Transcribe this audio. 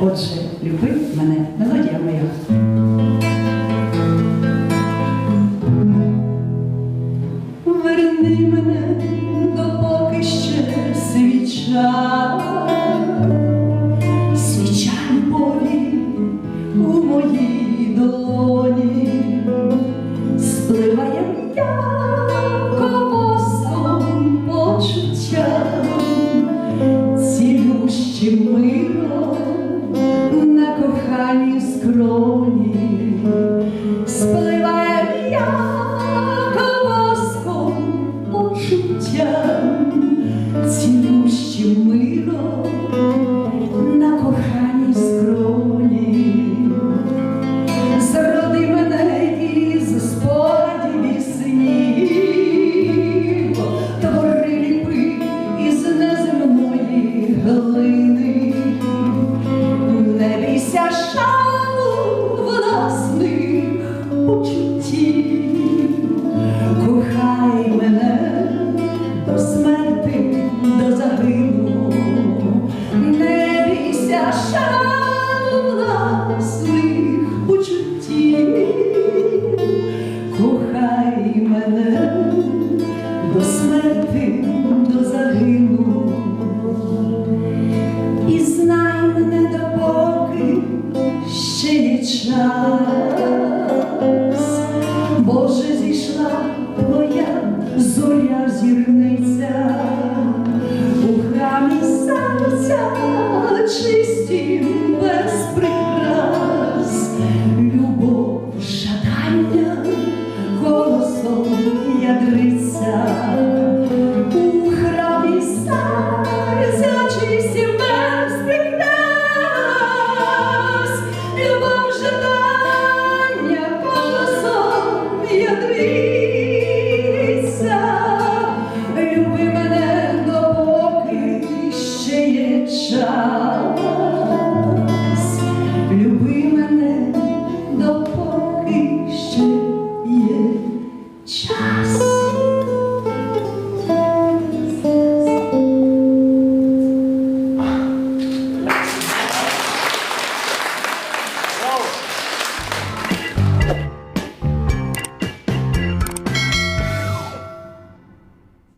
Отже, люби мене, мелодія моя. Верни мене, допоки ще свіча, спливає м'яко воском почуття, цілющим миром на коханій скроні. Зроди мене із спогадів і твори ліпи із неземної глини. Не бійся шалу кохай мене до смерти, до загину. І знай мене допоки ще є час, Боже, зійшла твоя зоря зірниця. У храмі серця tchau.